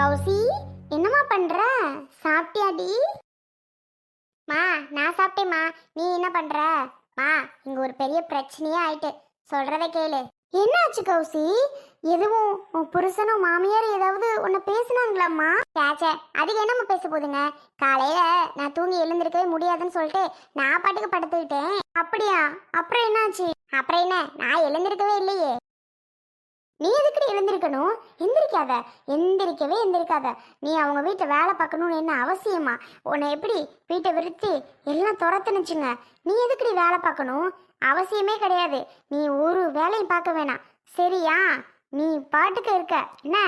கௌசி என்னம்மா பண்ற? சாப்பிட்டியாடி? மா நான் சாப்பிட்டேம்மா. நீ என்ன பண்ற? மா இங்க ஒரு பெரிய பிரச்சனையே ஆயிட்டு. சொல்றத கேளு. என்னாச்சு கௌசி? எதுவும் உன் புருஷனும் மாமியார் ஏதாவது உன்னை பேசினாங்களாம்மா? கேச்சே அதுக்கு என்னம்மா பேச போதுங்க? காலையில நான் தூங்கி எழுந்திருக்கவே முடியாதுன்னு சொல்லிட்டு நான் பாட்டுக்கு படுத்துக்கிட்டேன். அப்படியா? அப்புறம் என்னாச்சு? அப்புறம் என்ன? நான் எழுந்திருக்கவே இல்லையே. நீ எதுக்குடி எழுந்திருக்கணும்? எந்திரிக்காத. எந்திரிக்கவே எந்திரிக்காத. நீ அவங்க வீட்டை வேலை பார்க்கணும்னு என்ன அவசியமா? உன்னை எப்படி வீட்டை விருத்தி எல்லாம் துரத்துனுச்சுங்க. நீ எதுக்குடி வேலை பார்க்கணும்? அவசியமே கிடையாது. நீ ஒரு வேலையும் பார்க்க வேணாம். சரியா? நீ பாட்டுக்கு இருக்க. என்ன?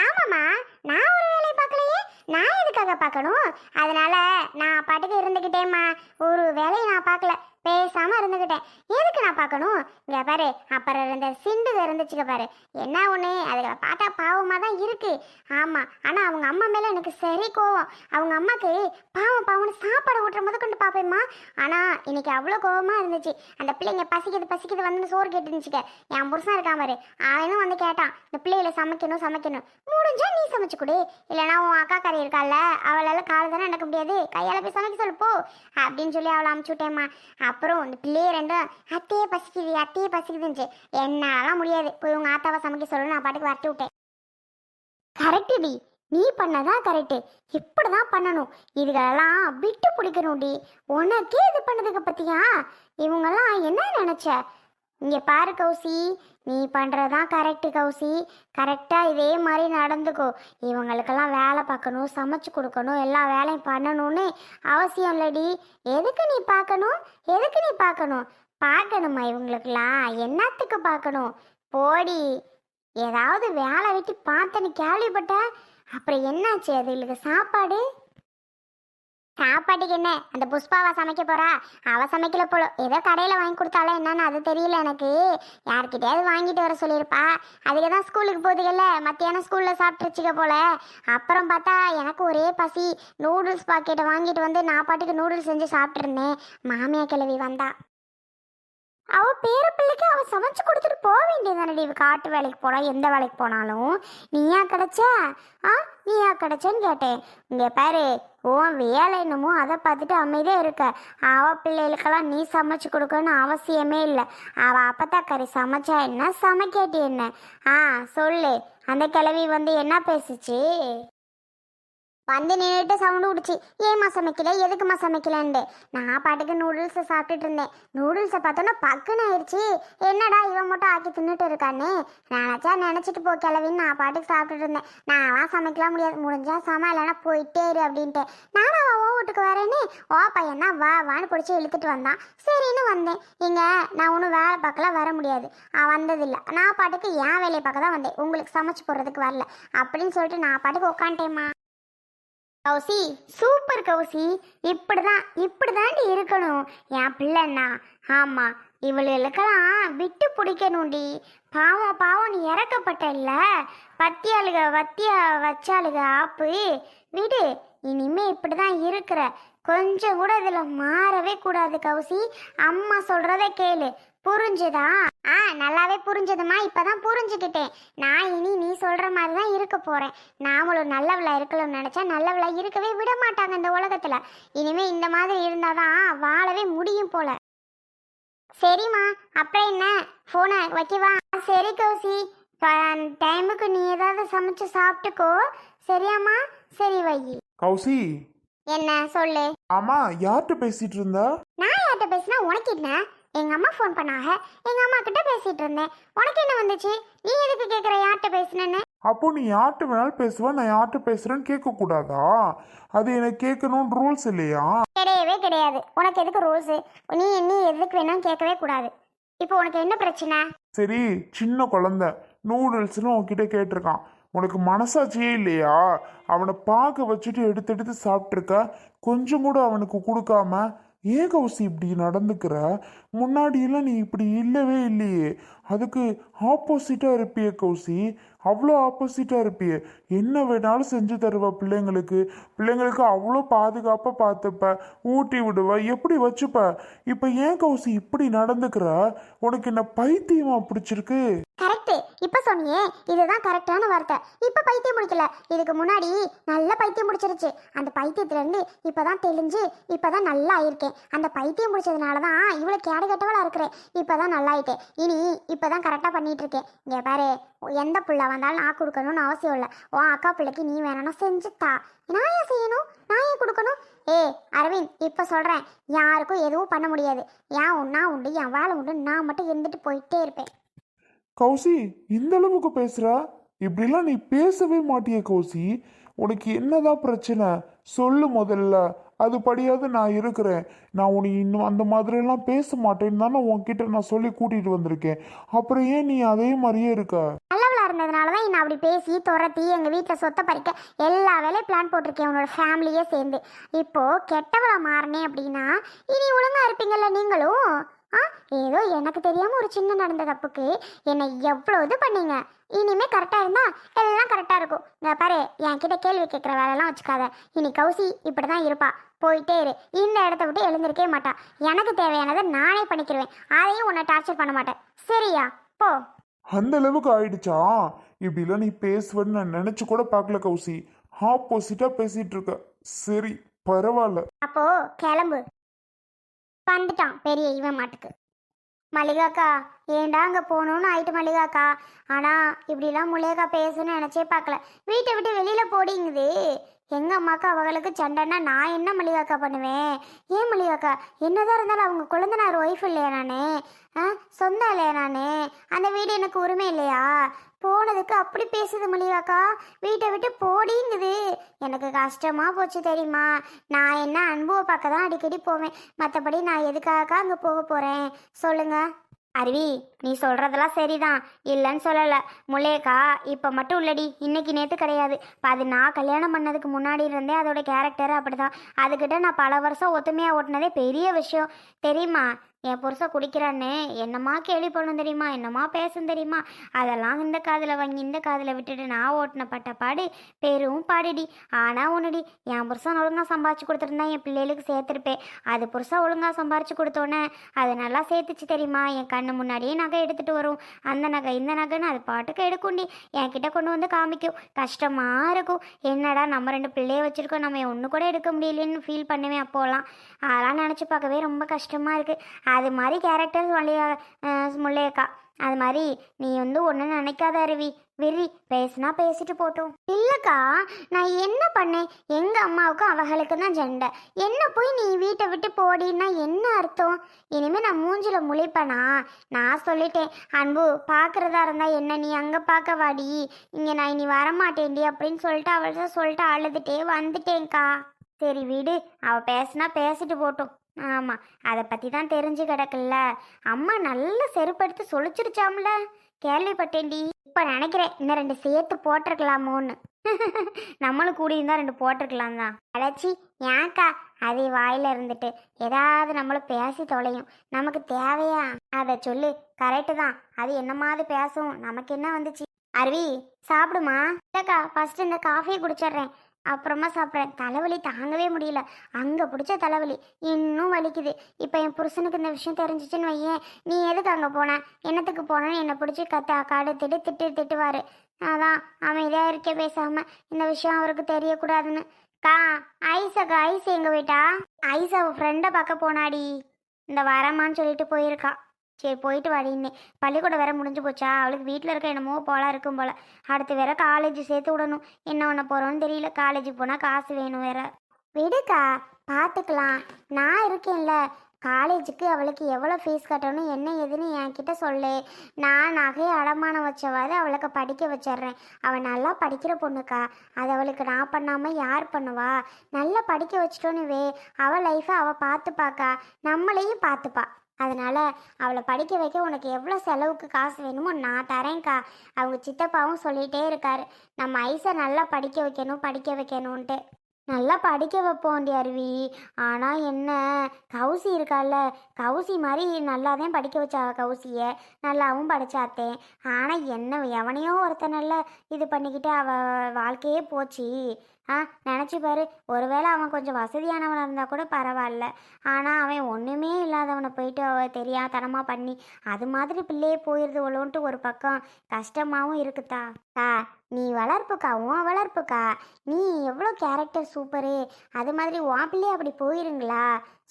ஆமாம்மா. நான் ஒரு வேலையை பார்க்கலையே. நான் எதுக்காக பார்க்கணும்? அதனால நான் பாட்டுக்கு இருந்துக்கிட்டேம்மா ஒரு வேலையை நான் பார்க்கல. பேசாம இருந்துகிட்டேன். எதுக்கு நான் பார்க்கணும்? இங்க பாரு அப்புறம் இருந்த சிண்டு இருந்துச்சுக்க பாரு. என்ன ஒண்ணு? அதுகளை பார்த்தா பாவமா தான் இருக்கு. ஆமா ஆனா அவங்க அம்மா மேல எனக்கு சரி கோவம். அவங்க அம்மாக்கு பாவம் பாவம்னு சாப்பாடு ஊட்டுற முத கொண்டு பாப்பேம்மா ஆனா இன்னைக்கு அவ்வளோ கோவமா இருந்துச்சு. அந்த பிள்ளைங்க பசிக்குது பசிக்குது வந்து சோறு கேட்டுருந்துச்சுக்க என் புருஷன் இருக்கான் பாரு. அவனும் வந்து கேட்டான் இந்த பிள்ளைகளை சமைக்கணும் சமைக்கணும். முடிஞ்சா நீ சமைச்சு கொடு. இல்லைனா உன் அக்கா கறி இருக்கால அவளால கால் தானே நடக்க முடியாது. கையால போய் சமைக்க சொல்லு போ. அப்படின்னு சொல்லி அவளை அமுச்சு விட்டேம்மா. அப்புறம் இந்த பிள்ளைய ரெண்டும் அத்தையே பசிக்குது அத்தையே பசிக்குதுன்னுச்சு. என்னாலாம் முடியாது. போய் உங்க ஆத்தாவை சமைக்க சொல்லு நான் பாட்டுக்கு வரட்டி விட்டேன். கரெக்டுடி நீ பண்ணதான் கரெக்டு இப்படிதான் பண்ணணும். இதுகளெல்லாம் விட்டு பிடிக்கணும்டி உனக்கே இது பண்ணதுக்கு பற்றியா இவங்கெல்லாம் என்ன நினைச்ச? இங்கே பாரு கௌசி. நீ பண்ணுறதான் கரெக்டு கௌசி. கரெக்டாக இதே மாதிரி நடந்துக்கோ. இவங்களுக்கெல்லாம் வேலை பார்க்கணும் சமைச்சு கொடுக்கணும் எல்லா வேலையும் பண்ணணும்னு அவசியம் இல்லடி. எதுக்கு நீ பார்க்கணும்? எதுக்கு நீ பார்க்கணும்? பார்க்கணுமா இவங்களுக்கெல்லாம்? என்னத்துக்கு பார்க்கணும்? போடி. ஏதாவது வேலை வெட்டி பார்த்தேன்னு கேள்விப்பட்ட. அப்புறம் என்னாச்சு? அதுகளுக்கு சாப்பாடு? சாப்பாட்டுக்கு என்ன? அந்த புஷ்பாவா சமைக்க போறா? அவ சமைக்கல போல. ஏதோ கடையில வாங்கி கொடுத்தாலே என்னன்னு அது தெரியல எனக்கு. யார்கிட்டயாவது வாங்கிட்டு வர சொல்லியிருப்பா. அதுக்கு தான் ஸ்கூலுக்கு போதுகள்ல மத்தியானம் ஸ்கூல்ல சாப்பிட்டுருச்சுக்க போல. அப்புறம் பார்த்தா எனக்கு ஒரே பசி. நூடுல்ஸ் பாக்கெட்டை வாங்கிட்டு வந்து நான் பாட்டுக்கு நூடுல்ஸ் செஞ்சு சாப்பிட்ருந்தேன் மாமியா கிழவி வந்தா. அவ பேர பிள்ளைக்கு அவ சமைச்சு கொடுத்துட்டு போக வேண்டியதானடி இவ காட்டு வேலைக்கு போனா எந்த வேலைக்கு போனாலும். நீயா கிடைச்ச? ஆ நீயா கிடைச்சேன்னு கேட்டேன். இங்க பாரு உன் வேலை என்னமோ அதை பார்த்துட்டு அமைதியாக இருக்க. அவ பிள்ளைகளுக்கெல்லாம் நீ சமைச்சு கொடுக்கணும்னு அவசியமே இல்லை. அவ அப்பத்தா கறி சமைச்சா என்ன சமைக்காட்டி என்ன? ஆ சொல்லு. அந்த கிழவி வந்து என்ன பேசுச்சு? வந்து நின்றுட்டு சவுண்டு விடுச்சு ஏம்மா சமைக்கல? எதுக்குமா சமைக்கலன்ட்டு. நான் பாட்டுக்கு நூடுல்ஸை சாப்பிட்டுட்டு இருந்தேன் நூடுல்ஸை பார்த்தோன்னா பக்குன்னு ஆயிடுச்சு என்னடா இவன் மட்டும் ஆக்கி தின்னுட்டு இருக்கான்னு? நினச்சா நினச்சிட்டு போ கிளவின்னு நான் பாட்டுக்கு சாப்பிட்டுட்டு இருந்தேன் நான்லாம் சமைக்கலாம் முடியாது. முடிஞ்சா சம போயிட்டே இரு அப்படின்ட்டு. நானும் அவன் ஓ வீட்டுக்கு வரேன்னு ஓ பையன் தான் வா வான்னு பிடிச்சி இழுத்துட்டு வந்தான். சரின்னு வந்தேன். இங்க நான் ஒன்றும் வேலை பார்க்கல வர முடியாது. அவன் வந்ததில்லை. நான் பாட்டுக்கு என் வேலையை பார்க்க தான் வந்தேன். உங்களுக்கு சமைச்சு போடுறதுக்கு வரல. அப்படின்னு சொல்லிட்டு நான் பாட்டுக்கு உட்காந்துட்டேம்மா கௌசி சூப்பர் கௌசி. இப்படிதான் இப்படிதாண்டி இருக்கணும். என் பிள்ளைன்னா ஆமா இவளுக்கெல்லாம் விட்டு பிடிக்கணும்டி. பாவம் பாவம் நீ இறக்கப்பட்ட இல்ல. பத்தியாளுக வத்திய வச்சாளுக ஆப்பு. விடு இனிமே இப்படிதான் இருக்கிற. கொஞ்சம் கூட இதில் மாறவே கூடாது கௌசி. அம்மா சொல்கிறத கேளு. புரிஞ்சுதா? ஆ நல்லாவே புரிஞ்சதுமா இப்பதான் புரிஞ்சுக்கிட்டேன். நான் இனி நீ சொல்ற மாதிரி தான் இருக்க போறேன். நாமளும் நல்லவளா இருக்கணும்னு நினைச்சா நல்லவளா இருக்கவே விட மாட்டாங்க இந்த உலகத்துல. இனிமே இந்த மாதிரி இருந்தாதான் வாழவே முடியும் போல. சரிம்மா அப்புறம் என்ன? போனை வைக்கவா? சரி கௌசி. டைமுக்கு நீ ஏதாவது சமைச்சு சாப்பிட்டுக்கோ. சரியாம்மா? சரி வை. கௌசி. என்ன? சொல்லு. ஆமா யார்கிட்ட பேசிட்டு இருந்த? நான் யார்கிட்ட பேசினா உனக்கு என்ன? எங்க அம்மா ஃபோன் பண்ணாங்க. எங்க அம்மா கிட்ட பேசிட்டு இருந்தேன். உனக்கு என்ன வந்துச்சு? நீ எதுக்கு கேக்குற? யார்கிட்ட பேசுனேன்னு? அப்போ நீ யார்கிட்ட வேணாலும் பேசுவ நான் யார்கிட்ட பேசுறேன்னு கேட்க கூடாதா அது எனக்கு கேட்கணும்னு ரூல்ஸ் இல்லையா? கிடையவே கிடையாது. உனக்கு எதுக்கு ரூல்ஸ் நீ நீ எதுக்கு வேணாலும் கேட்கவே கூடாது. இப்போ உனக்கு என்ன பிரச்சனை? சரி சின்ன குழந்தை. நூடுல்ஸ்னு உன்கிட்ட கேட்டிருக்கான். உனக்கு மனசாட்சியே இல்லையா? அவனை பார்க்க வச்சுட்டு எடுத்து எடுத்து சாப்பிட்ருக்க கொஞ்சம் கூட அவனுக்கு கொடுக்காம ஏன் கௌசி இப்படி நடந்துக்கிற? முன்னாடியெல்லாம் நீ இப்படி இல்லவே இல்லையே. அதுக்கு ஆப்போசிட்டாக இருப்பியே கௌசி. அவ்வளோ ஆப்போசிட்டாக இருப்பியே. என்ன வேணாலும் செஞ்சு தருவ பிள்ளைங்களுக்கு. பிள்ளைங்களுக்கு அவ்வளோ பாதுகாப்பாக பார்த்துப்ப. ஊட்டி விடுவ. எப்படி வச்சுப்ப? இப்போ ஏன் கௌசி இப்படி நடந்துக்கிற? உனக்கு என்ன பைத்தியமாக பிடிச்சிருக்கு? கரெக்ட் இப்ப சொன்னியே இதுதான் கரெக்டான வார்த்தை. இப்ப பைத்தியம் முடிக்கல இதுக்கு முன்னாடி நல்ல பைத்தியம் முடிச்சிருச்சு அந்த பைத்தியத்துல இருந்து இப்பதான் தெளிஞ்சு இப்பதான் நல்லா ஆயிருக்கேன். அந்த பைத்தியம் முடிச்சதுனால தான் இவ்வளவு கேடு கெட்டவளா இருக்கிறேன். இப்பதான் நல்லா ஆயிட்டேன் இனி இப்பதான் கரெக்டா பண்ணிட்டு இருக்கேன் இங்க பாரு எந்த புள்ள வந்தாலும் நான் கொடுக்கணும்னு அவசியம் இல்லை. உன் அக்கா பிள்ளைக்கு நீ வேணும்னா செஞ்சு தா நான் ஏன் செய்யணும்? நான் ஏன் கொடுக்கணும்? ஏ அரவிந்த் இப்ப சொல்றேன். யாருக்கும் எதுவும் பண்ண முடியாது. ஏன் உன்னா உண்டு என் வேலை உண்டு நான் மட்டும் இருந்துட்டு போயிட்டே இருப்பேன். கௌசி இந்த அளவுக்கு பேசுற? இப்படிலாம் நீ பேசவே மாட்டியே கௌசி. உனக்கு என்னதான் பிரச்சனை? சொல்லு முதல்ல. அது படியாவது நான் இருக்கிறேன். நான் உனக்கு இன்னும் அந்த மாதிரிலாம் பேச மாட்டேன்னு தானே உன்கிட்ட நான் சொல்லி கூட்டிட்டு வந்திருக்கேன். அப்புறம் ஏன் நீ அதே மாதிரியே இருக்க? நல்லவளா இருந்ததுனால தான் நான் அப்படி பேசி துரத்தி எங்கள் வீட்டில் சொத்தை பறிக்க எல்லா வேலையும் பிளான் போட்டிருக்கேன் உன்னோட ஃபேமிலியே சேர்ந்து. இப்போ கெட்டவளாக மாறினேன் அப்படின்னா இனி ஒழுங்காக இருப்பீங்கல்ல நீங்களும்? ஆ ஏதோ எனக்கு தெரியாம ஒரு சின்ன நடந்த தப்புக்கு என்னை எவ்வளோ இது பண்ணீங்க? இனிமே கரெக்டாக இருந்தா எல்லாம் கரெக்டாக இருக்கும். இங்க பாரு என்கிட்ட கேள்வி கேட்குற வேலையெல்லாம் வச்சுக்காத. இனி கௌசி இப்படி தான் இருப்பா. போயிட்டே இரு. இந்த இடத்த விட்டு எழுந்திருக்கவே மாட்டா. எனக்கு தேவையானதை நானே பண்ணிக்கிருவேன். அதையும் உன்னை டார்ச்சர் பண்ண மாட்டேன். சரியா? போ. அந்த அளவுக்கு ஆயிடுச்சா? இப்படிலாம் நீ பேசுவேன்னு நான் நினைச்சு கூட பார்க்கல கௌசி. ஆப்போசிட்டா பேசிட்டு இருக்க. சரி பரவாயில்ல. அப்போ கிளம்பு. வந்துட்டான் பெரிய இவன் மாட்டுக்கு. மல்லிகாக்கா ஏண்டா அங்கே போகணும்னு ஆயிட்டு மல்லிகாக்கா? ஆனால் இப்படிலாம் முல்லையக்கா பேசணும்னு நினச்சே பார்க்கல. வீட்டை விட்டு வெளியில் போடிங்குது. எங்கள் அம்மாக்கா அவங்களுக்கு சண்டைன்னா நான் என்ன மல்லிகாக்கா பண்ணுவேன்? ஏன் மல்லிகாக்கா? என்னதான் இருந்தாலும் அவங்க குழந்தைனார் ஒய்ஃப் இல்லையா நானே? ஆ சொந்தம் இல்லையா நானே? அந்த வீடு எனக்கு உரிமை இல்லையா? போனதுக்கு அப்படி பேசுது மல்லிகாக்கா. வீட்டை விட்டு போடிங்குது. எனக்கு கஷ்டமா போச்சு தெரியுமா? நான் என்ன அன்புவை பார்க்க தான் அடிக்கடி போவேன். மற்றபடி நான் எதுக்காக அங்கே போக போகிறேன் சொல்லுங்கள் அருவி நீ சொல்கிறதெல்லாம் சரிதான். இல்லைன்னு சொல்லலை. முல்லையக்கா இப்போ மட்டும் இல்லடி. இன்னைக்கு நேற்று கிடையாது. இப்போ அது நான் கல்யாணம் பண்ணதுக்கு முன்னாடி இருந்தே அதோட கேரக்டர் அப்படிதான். அதுக்கிட்ட நான் பல வருஷம் ஒத்துமையாக ஓட்டினதே பெரிய விஷயம். தெரியுமா? என் புருஷன் குடிக்கிறான்னு என்னம்மா கேள்வி பண்ணும் தெரியுமா? என்னம்மா பேசும் தெரியுமா? அதெல்லாம் இந்த காதில் வாங்கி இந்த காதில் விட்டுட்டு நான் ஓட்டின பட்ட பாடு பெரும் பாடுடி. ஆனால் ஒன்றுடி என் புருஷன் ஒழுங்காக சம்பாரிச்சு கொடுத்துருந்தா என் பிள்ளைகளுக்கு சேர்த்துருப்பேன் அது புருஷன் ஒழுங்காக சம்பாரிச்சு கொடுத்தோன்னே அது நல்லா சேர்த்துச்சு தெரியுமா? என் கண்ணு முன்னாடியே நகை எடுத்துகிட்டு வரும். அந்த நகை இந்த நகைன்னு அது பாட்டுக்கு எடுக்கும்டி என்கிட்ட கொண்டு வந்து காமிக்கும். கஷ்டமாக இருக்கும். என்னடா நம்ம ரெண்டு பிள்ளைய வச்சுருக்கோம். நம்ம ஒன்று கூட எடுக்க முடியலன்னு ஃபீல் பண்ணுவேன் அப்போலாம். அதெல்லாம் நினச்சி பார்க்கவே ரொம்ப கஷ்டமாக இருக்குது அது மாதிரி கேரக்டர்ஸ் வழியா முல்லையக்கா. அது மாதிரி நீ வந்து ஒன்று நினைக்காத அருவி. விரி பேசுனா பேசிட்டு போட்டோம். இல்லைக்கா நான் என்ன பண்ணேன்? எங்கள் அம்மாவுக்கும் அவகளுக்கு தான் ஜெண்டை. என்ன போய் நீ வீட்டை விட்டு போடின்னா என்ன அர்த்தம்? இனிமேல் நான் மூஞ்சில் முழிப்பேனா? நான் சொல்லிட்டேன் அன்பு பார்க்குறதா இருந்தா என்ன நீ அங்கே பார்க்க வாடி இங்கே நான் இனி வரமாட்டேன்டி அப்படின்னு சொல்லிட்டு அவள்கிட்ட சொல்லிட்டு அழுதுட்டே வந்துட்டேன்க்கா. சரி வீடு அவள் பேசுனா பேசிட்டு போட்டும். ஆமாம் அதை பற்றி தான் தெரிஞ்சு கிடக்குல்ல. அம்மா நல்லா செருப்படுத்து சொல்லிச்சிருச்சாம்ல கேள்விப்பட்டேன்டி. இப்போ நினைக்கிறேன் இன்னும் ரெண்டு சேர்த்து போட்டிருக்கலாமோன்னு. நம்மளும் கூடியிருந்தா ரெண்டு போட்டிருக்கலாம் தான் அழைச்சி ஏன்க்கா அது வாயில் இருந்துட்டு ஏதாவது நம்மளும் பேசி தொலையும். நமக்கு தேவையா? அதை சொல்லு. கரெக்டு தான். அது என்ன மாதிரி பேசும். நமக்கு என்ன வந்துச்சு? அருவி சாப்பிடுமா? இல்லைக்கா ஃபஸ்ட்டு இந்த காஃபியை குடிச்சிடுறேன். அப்புறமா சாப்பிட்றேன். தலைவலி தாங்கவே முடியல. அங்கே பிடிச்ச தலைவலி இன்னும் வலிக்குது. இப்போ என் புருஷனுக்கு இந்த விஷயம் தெரிஞ்சிச்சுன்னு வையேன். நீ எதுக்கு அங்கே போன? என்னத்துக்கு போனேன்னு என்னை பிடிச்சி கத்த கடுத்துட்டு திட்டு திட்டுவார். அதான் அமைதியாக இருக்க பேசாமல் இந்த விஷயம் அவருக்கு தெரியக்கூடாதுன்னு. கா ஐஸாக்கா ஐஸ் எங்கே போயிட்டா? ஐஸ் அவள் ஃப்ரெண்டை பார்க்க போனாடி. இந்த வரமான்னு சொல்லிட்டு போயிருக்கா. சரி போயிட்டு வாடின்னே பள்ளிக்கூடம் வேற முடிஞ்சு போச்சா? அவளுக்கு வீட்டில் இருக்க என்னமோ போல இருக்கும் போல. அடுத்து வேற காலேஜ் சேர்த்து விடணும். என்ன பண்ண போகிறோன்னு தெரியல. காலேஜுக்கு போனால் காசு வேணும் வேற. விடுக்கா பார்த்துக்கலாம் நான் இருக்கேன்ல. காலேஜுக்கு அவளுக்கு எவ்வளோ ஃபீஸ் கட்டணும்? என்ன ஏதுன்னு என்கிட்ட சொல்லு. நான் நகையை அடமானம் வச்சவாது அவளுக்கு படிக்க வச்சிடுறேன். அவள் நல்லா படிக்கிற பொண்ணுக்கா. அது அவளுக்கு நான் பண்ணாமல் யார் பண்ணுவா? நல்லா படிக்க வச்சிட்டோன்னு வே. அவள் லைஃப்பை அவள் பார்த்துப்பாக்கா. நம்மளையும் பார்த்துப்பா. அதனால் அவளை படிக்க வைக்க உனக்கு எவ்வளோ செலவுக்கு காசு வேணுமோ நான் தரேன்க்கா. அவங்க சித்தப்பாவும் சொல்லிகிட்டே இருக்காரு. நம்ம ஐஸை நல்லா படிக்க வைக்கணும் படிக்க வைக்கணுன்ட்டு நல்லா படிக்க வைப்போண்டி அருவி. ஆனால் என்ன? கவுசி இருக்கால கவுசி மாதிரி நல்லா தான் படிக்க வச்சா கௌசியை. நல்லாவும் படிச்சாத்தேன் ஆனால் என்ன எவனையோ ஒருத்தனல்ல இது பண்ணிக்கிட்டு அவள் வாழ்க்கையே போச்சு. ஆ நினச்சி பாரு. ஒருவேளை அவன் கொஞ்சம் வசதியானவனாக இருந்தால் கூட பரவாயில்ல. ஆனால் அவன் ஒன்றுமே இல்லாதவனை போயிட்டு அவ தெரியாதனமாக பண்ணி அது மாதிரி பிள்ளையே போயிடுது உள்ளோன்ட்டு ஒரு பக்கம் கஷ்டமாகவும் இருக்குதா? தா நீ வளர்ப்புக்கா உன் வளர்ப்புக்கா? நீ எவ்வளோ கேரக்டர் சூப்பரு அது மாதிரி உன் பிள்ளையே அப்படி போயிருங்களா?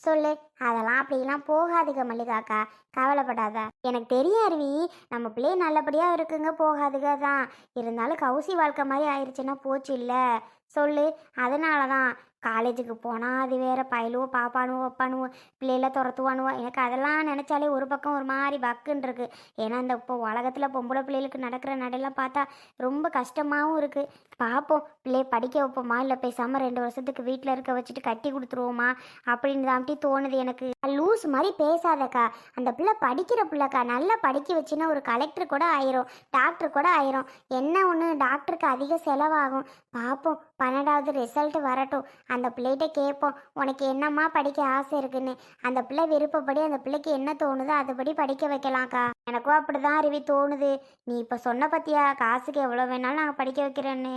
சொல்லு. அதெல்லாம் அப்படிலாம் போகாதுங்க மல்லிகாக்கா. கவலைப்படாத. எனக்கு தெரியும் அருவி. நம்ம பிள்ளை நல்லபடியாக இருக்குங்க போகாதுங்க தான் இருந்தாலும் கவுசி வாழ்க்கை மாதிரி ஆயிடுச்சுன்னா போச்சு இல்லை. சொல்லு. அதனால தான் காலேஜுக்கு போனால் அது வேற பயிலுவோ பாப்பானுவோ வைப்பானுவோ பிள்ளைகள துரத்துவானுவோ. எனக்கு அதெல்லாம் நினச்சாலே ஒரு பக்கம் ஒரு மாதிரி பக்குன்னு இருக்குது ஏன்னா இந்த இப்போ உலகத்தில் பொம்பளை பிள்ளைகளுக்கு நடக்கிற நடையெல்லாம் பார்த்தா ரொம்ப கஷ்டமாகவும் இருக்குது பார்ப்போம் பிள்ளைய படிக்க வைப்போமா? இல்லை பேசாமல் ரெண்டு வருஷத்துக்கு வீட்டில் இருக்க வச்சுட்டு கட்டி கொடுத்துருவோமா? அப்படின்னு தான் தோணுது எனக்கு. லூஸ் மாதிரி பேசாதக்கா. அந்த பிள்ளை படிக்கிற பிள்ளைக்கா. நல்லா படிக்க வச்சுன்னா ஒரு கலெக்டர் கூட ஆயிரும். டாக்டர் கூட ஆயிரும். என்ன ஒன்று டாக்டருக்கு அதிக செலவாகும். பார்ப்போம் பன்னெண்டாவது ரிசல்ட் வரட்டும். அந்த பிள்ளைகிட்ட கேட்போம் உனக்கு என்னம்மா படிக்க ஆசை இருக்குன்னு? அந்த பிள்ளை விருப்பப்படி அந்த பிள்ளைக்கு என்ன தோணுதோ அதுபடி படிக்க வைக்கலாம்க்கா. எனக்கும் அப்படிதான் அருவி தோணுது. நீ இப்போ சொன்ன பத்தியா காசுக்கு எவ்வளோ வேணாலும் நாங்கள் படிக்க வைக்கிறேன்னு.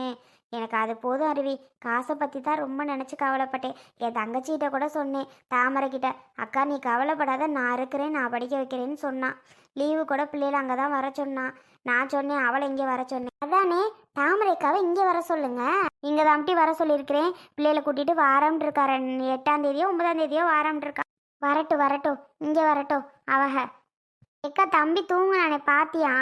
எனக்கு அது போதும் அருவி. காசை பற்றி தான் ரொம்ப நினச்சி கவலைப்பட்டேன். என் தங்கச்சிகிட்ட கூட சொன்னேன். தாமரைக்கிட்ட அக்கா நீ கவலைப்படாத. நான் இருக்கிறேன். நான் படிக்க வைக்கிறேன்னு சொன்னான். லீவு கூட பிள்ளைகள் அங்கே தான் வர சொன்னான். நான் சொன்னேன் அவளை இங்கே வர சொன்னேன். அதானே? தாமரைக்காவை இங்கே வர சொல்லுங்க. இங்கே தாம்ட்டி வர சொல்லியிருக்கிறேன். பிள்ளைகளை கூட்டிகிட்டு வாரம்ட்டு இருக்காரு எட்டாம் தேதியோ ஒன்பதாம் தேதியோ வாரம்ட்டு இருக்கா வரட்டும் வரட்டும். இங்கே வரட்டும். அவக எக்கா தம்பி தூங்குனானே பாத்தியா?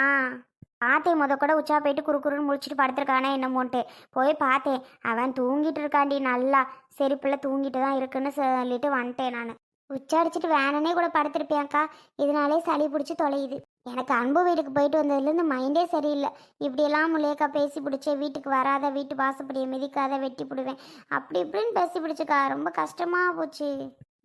பார்த்தேன் முத கூட உச்சா போயிட்டு குறுக்குறுன்னு முடிச்சுட்டு படுத்துருக்கானே என்னமோன்ட்டு. போய் பார்த்தேன் அவன் தூங்கிட்டு இருக்காண்டி நல்லா. சரி பிள்ளை தூங்கிட்டு தான் இருக்குன்னு சொல்லிட்டு வந்துட்டேன் நான். உச்சா அடிச்சிட்டு வேணனே கூட படுத்திருப்பேன்க்கா இதனாலே சளி பிடிச்சி தொலையுது. எனக்கு அன்பு வீட்டுக்கு போயிட்டு வந்ததுலேருந்து மைண்டே சரியில்லை. இப்படியெல்லாம் முல்லையக்கா பேசி பிடிச்சே வீட்டுக்கு வராத வீட்டு வாசப்படியை மிதிக்காத வெட்டி பிடுவேன். அப்படி இப்படின்னு பேசி பிடிச்சிக்கா. ரொம்ப கஷ்டமாக போச்சு.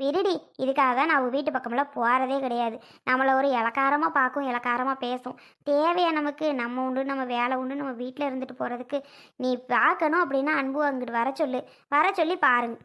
விருடி இதுக்காக தான் நான் வீட்டு பக்கமெல்லாம் போகிறதே கிடையாது. நம்மளை ஒரு இலக்காரமாக பார்க்கும் இலக்காரமாக பேசும். தேவையா நமக்கு? நம்ம உண்டு நம்ம வேலை உண்டு நம்ம வீட்டில் இருந்துட்டு போகிறதுக்கு நீ பார்க்கணும் அப்படின்னா அன்பு அங்கிட்டு வர சொல்லு. வர சொல்லி பாருங்க.